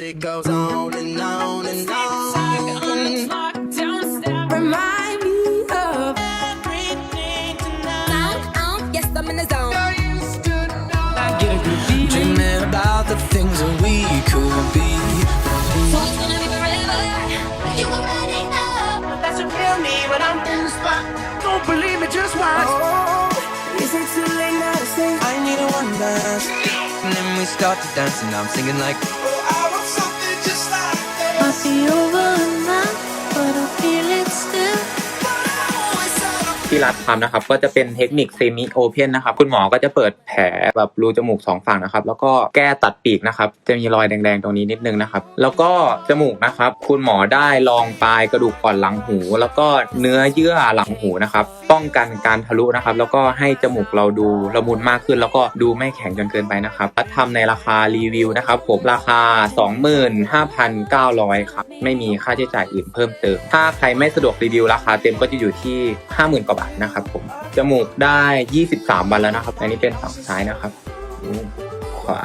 It goes on and on and on. Remind me of um, Yes, I'm in the zone. Dreaming about the things that we could be. That's a real me when I'm in the spot. Don't believe me, just watch. Oh, is it too late now to say? I need a one dance. And then we start to dance, and I'm singing like. I feel ที่รัดทำนะครับ ก็จะเป็นเทคนิคเซมิโอเพนนะครับ คุณหมอก็จะเปิดแผลแบบรูจมูกสองฝั่งนะครับ แล้วก็แก้ตัดปีกนะครับ จะมีรอยแดงๆตรงนี้นิดนึงนะครับ แล้วก็จมูกนะครับ คุณหมอได้ลองปลายกระดูกอ่อนหลังหู แล้วก็เนื้อเยื่อหลังหูนะครับ ป้องกันการทะลุนะครับ แล้วก็ให้จมูกเราดูละมุนมากขึ้น แล้วก็ดูไม่แข็งจนเกินไปนะครับรัดทำในราคารีวิวนะครับผมราคา 25,900ครับไม่มีค่าใช้จ่ายอื่นเพิ่มเติม ถ้าใครไม่สะดวกรีวิวราคาเต็มก็จะอยู่ที่ 50,000กว่าบาทนะครับผม จมูกได้ 23 วันแล้วนะครับ อันนี้เป็นฝั่งซ้ายนะครับขวา